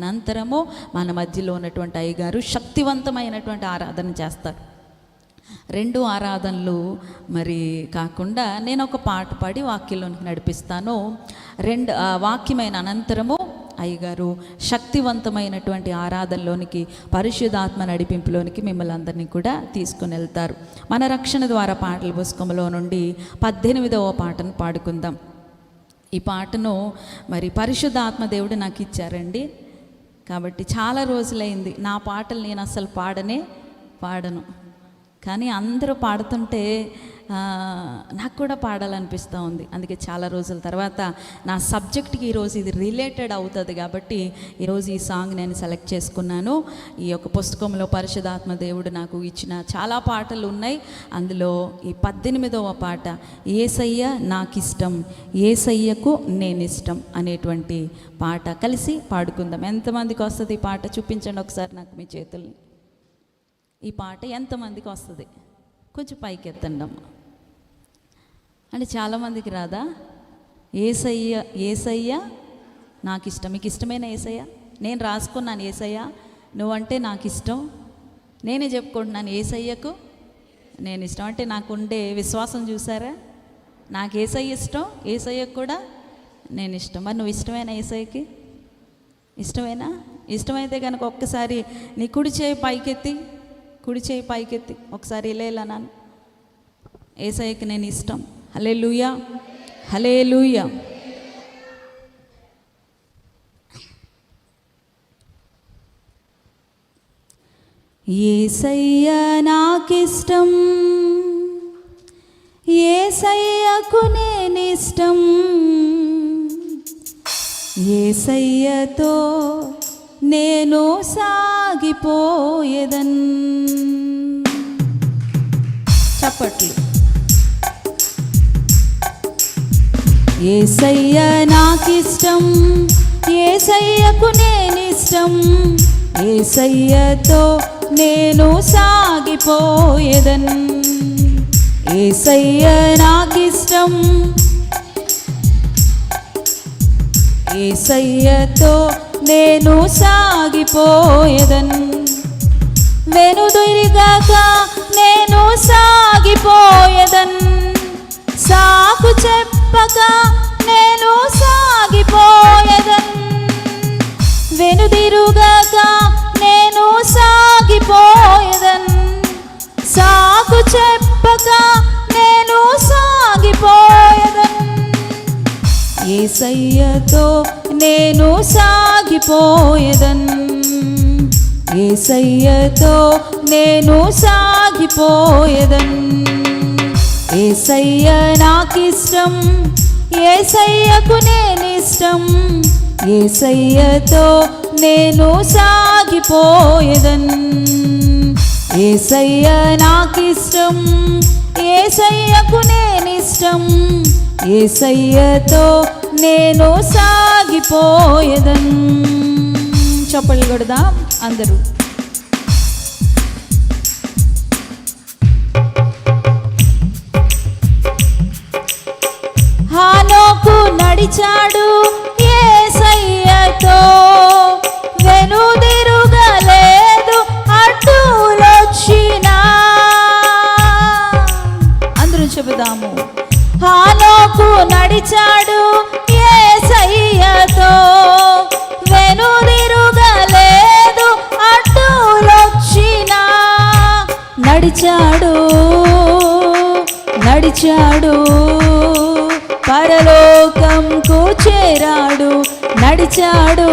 అనంతరము మన మధ్యలో ఉన్నటువంటి అయ్యగారు శక్తివంతమైనటువంటి ఆరాధన చేస్తారు. రెండు ఆరాధనలు మరి కాకుండా నేను ఒక పాట పాడి వాక్యంలోనికి నడిపిస్తాను. రెండు వాక్యమైన అనంతరము అయ్యగారు శక్తివంతమైనటువంటి ఆరాధనలోనికి పరిశుద్ధాత్మ నడిపింపులోనికి మిమ్మల్ని అందరినీ కూడా తీసుకుని వెళ్తారు. మన రక్షణ ద్వారా పాటల పుస్తకంలో నుండి పద్దెనిమిదవ పాటను పాడుకుందాం. ఈ పాటను మరి పరిశుద్ధాత్మ దేవుడు నాకు ఇచ్చారండి. కాబట్టి చాలా రోజులైంది. నా పాటలు నేను అసలు పాడనే పాడను. కానీ అందరూ పాడుతుంటే నాకు కూడా పాడాలనిపిస్తూ ఉంది. అందుకే చాలా రోజుల తర్వాత నా సబ్జెక్ట్కి ఈరోజు ఇది రిలేటెడ్ అవుతుంది కాబట్టి ఈరోజు ఈ సాంగ్ నేను సెలెక్ట్ చేసుకున్నాను. ఈ యొక్క పుస్తకంలో పరిశుధాత్మ దేవుడు నాకు ఇచ్చిన చాలా పాటలు ఉన్నాయి. అందులో ఈ పద్దెనిమిదవ పాట ఏసయ్య నాకిష్టం ఏసయ్యకు నేను ఇష్టం అనేటువంటి పాట కలిసి పాడుకుందాం. ఎంతమందికి వస్తుంది ఈ పాట? చూపించండి ఒకసారి నాకు మీ చేతుల్ని. ఈ పాట ఎంతమందికి వస్తుంది? కొంచెం పైకి ఎత్తండి అమ్మా అంటే చాలామందికి రాదా? ఏసయ్య ఏసయ్య నాకు ఇష్టం మీకు ఇష్టమైన ఏసయ్య? నేను రాసుకున్నాను ఏసయ్య. నువ్వంటే నాకు ఇష్టం నేనే చెప్పుకుంటున్నాను ఏసయ్యకు. నేను ఇష్టం. అంటే నాకు ఉండే విశ్వాసం చూసారా? నాకు ఏసయ్య ఇష్టం ఏసయ్యకు కూడా నేను ఇష్టం. మరి నువ్వు ఇష్టమైన ఏసయ్యకి? ఇష్టమేనా? ఇష్టమైతే కనుక ఒక్కసారి నీ కుడి చేయి పైకెత్తి కుడి చేయి పైకెత్తి. ఒకసారి ఇలా ఇలా నాన్న. ఏసయ్యకి నేను ఇష్టం. హలే లూయా హలే లూయా ఏసయ్య నాకిష్టం. ఏసయ్యకు నేనిష్టం. ఏసయ్యతో నేను సాగిపోయేదన్. చప్పట్లు ఏసయ్య నాకిష్టం ఏసయ్యకు నేనిష్టం ఏసయ్యతో నేను సాగిపోయేదన్. ఏసయ్య నాకిష్టం ఏసయ్యతో నేను సాగిపోయేదన్. వెనుదిరిగాక నేను సాగిపోయేదన్. సాకు చెప్ప తప్పక నేను సాగిపోయేదన్. వెనుదిరుగాక నేను సాగిపోయేదన్. సాకు చెప్పక నేను సాగిపోయేదన్. ఏసయ్యతో నేను సాగిపోయేదన్. ఏసయ్యతో నేను సాగిపోయేదన్. ఏసయ్య నాకిష్టం ఏసయ్యకు నేనిష్టం. ఏసయ్యతో నేను సాగిపోయేదన్. ఏసయ్య నాకిష్టం ఏసయ్యకు నేనిష్టం. ఏసయ్యతో నేను సాగిపోయేదన్. చప్పలు కొడదాం అందరూ. నడిచాడు ఏసయ్యతో. వెనుదిరుగలేదు అడ్డులొచ్చిన. అందరూ చెబుదాము. హాలోకు నడిచాడు ఏసయ్యతో. వెనుదిరుగలేదు అడ్డులొచ్చిన. నడిచాడు నడిచాడు. నడిచాడు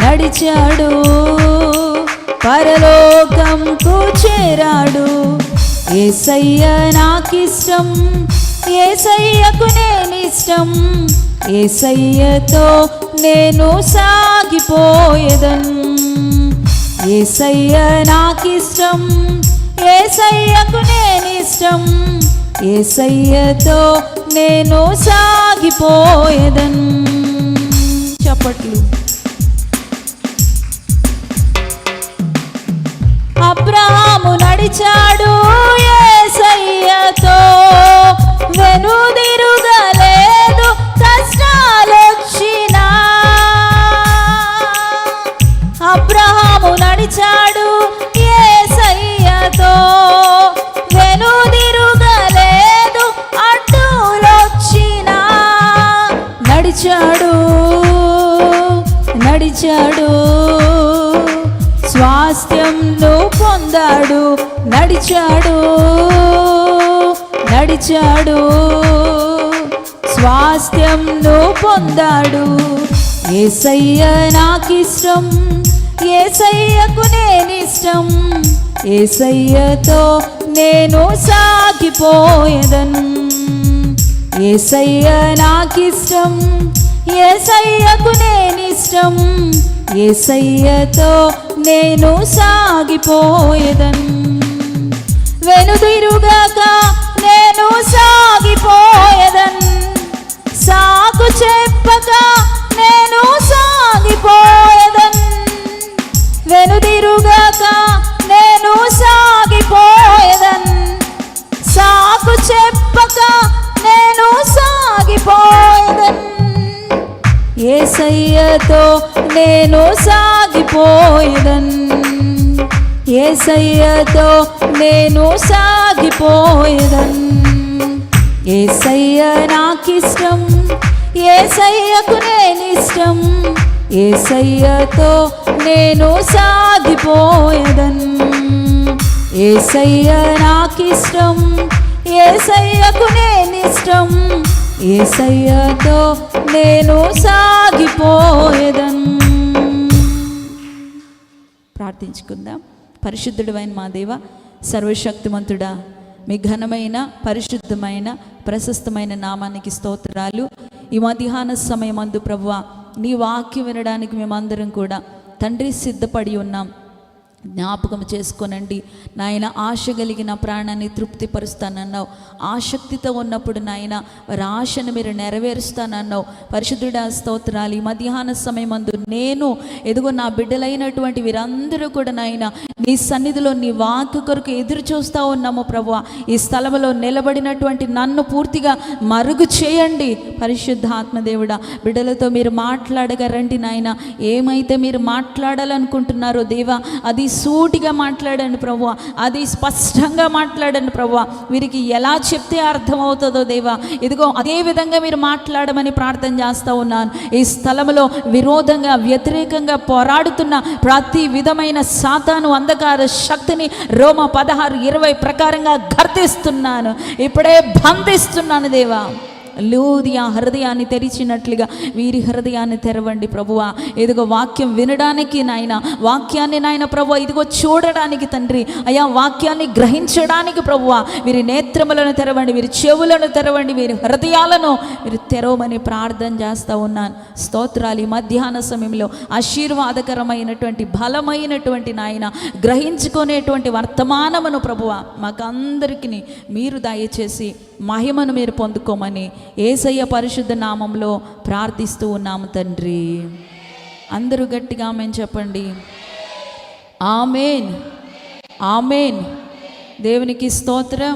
నడిచాడు పరలోకంకు చేరాడు. ఏసయ్య నాకిష్టం ఏసయ్యకు నేనిష్టం ఏసయ్యతో నేను సాగిపోయేదన్ ఏసయ్య నాకిష్టం ఏసయ్యకు నేనిష్టం ఏసయ్యతో నేను సాగిపోయేదన్ చప్పట్లు. అబ్రహాము నడిచాడు. నడిచాడు నడిచాడు స్వాస్థ్యంను పొందాడు. ఏసయ్య నాకిష్టం ఏసయ్యకు నేనిష్టం ఏసయ్యతో నేను సాగిపోయేదను. ఏసయ్య నాకిష్టం ఏసయ్యకు నేనిష్టం ఏసయ్యతో నేను సాగిపోయేదను. వెనుదిరుగాక నేను సాగిపోయేదన్. సాకు చెప్పక నేను సాగిపోయేదన్. వెనుదిరుగాక నేను సాగిపోయేదన్. సాకు చెప్పక నేను సాగిపోయేదన్. ఏసయ్యతో నేను సాగిపోయేదన్. ఏసయ్యతో నేను సాగిపోయేదన్. ఏసయ్య నాకిష్టం ఏసయ్యకు నేనిష్టం. ఏసయ్యతో నేను సాగిపోయేదన్. ఏసయ్య నాకిష్టం ఏసయ్యకు నేనిష్టం. ఏసయ్యతో నేను సాగిపోయేదన్. ప్రార్థించుకుందాం. పరిశుద్ధుడైన మా దేవ సర్వశక్తిమంతుడా మీ ఘనమైన పరిశుద్ధమైన ప్రశస్తమైన నామానికి స్తోత్రాలు. ఈ మధ్యాహ్న సమయమందు ప్రభువ నీ వాక్యం వినడానికి మేమందరం కూడా తండ్రి సిద్ధపడి ఉన్నాం. జ్ఞాపకం చేసుకోనండి. నాయన ఆశ కలిగిన ప్రాణాన్ని తృప్తిపరుస్తానన్నావు. ఆసక్తితో ఉన్నప్పుడు నాయన వారి ఆశను మీరు నెరవేరుస్తానన్నావు. పరిశుద్ధుడ స్తోత్రాలు. ఈ మధ్యాహ్న సమయమందు నేను ఎదుగు నా బిడ్డలైనటువంటి వీరందరూ కూడా నాయన నీ సన్నిధిలో నీ వాక్కు కొరకు ఎదురు చూస్తూ ఉన్నాము ప్రభు ఈ స్థలంలో నిలబడినటువంటి నన్ను పూర్తిగా మరుగు చేయండి. పరిశుద్ధ ఆత్మదేవుడా బిడ్డలతో మీరు మాట్లాడగరండి నాయన. ఏమైతే మీరు మాట్లాడాలనుకుంటున్నారో దేవా అది అది సూటిగా మాట్లాడండి ప్రభు అది స్పష్టంగా మాట్లాడండి ప్రభు వీరికి ఎలా చెప్తే అర్థమవుతుందో దేవా. ఇదిగో అదే విధంగా మీరు మాట్లాడమని ప్రార్థన చేస్తూ ఉన్నాను. ఈ స్థలంలో విరోధంగా వ్యతిరేకంగా పోరాడుతున్న ప్రతి విధమైన సాతాను అంధకార శక్తిని రోమ పదహారు ఇరవై ప్రకారంగా గర్తిస్తున్నాను. ఇప్పుడే బంధిస్తున్నాను దేవా. లూదియా హృదయాన్ని తెరిచినట్లుగా వీరి హృదయాన్ని తెరవండి ప్రభువా. ఇదిగో వాక్యం వినడానికి నాయన వాక్యాన్ని నాయన ప్రభు ఇదిగో చూడడానికి తండ్రి. అయా వాక్యాన్ని గ్రహించడానికి ప్రభువా. వీరి నేత్రములను తెరవండి వీరి చెవులను తెరవండి వీరి హృదయాలను మీరు తెరవమని ప్రార్థన చేస్తూ ఉన్నాను. స్తోత్రాలు ఈ మధ్యాహ్న సమయంలో. ఆశీర్వాదకరమైనటువంటి బలమైనటువంటి నాయన గ్రహించుకునేటువంటి వర్తమానమును ప్రభువ మాకందరికీ మీరు దయచేసి మహిమను మీరు పొందుకోమని ఏసయ్య పరిశుద్ధ నామంలో ప్రార్థిస్తూ ఉన్నాము తండ్రి. అందరూ గట్టిగా ఆమెను చెప్పండి. ఆమెన్. ఆమెన్. దేవునికి స్తోత్రం.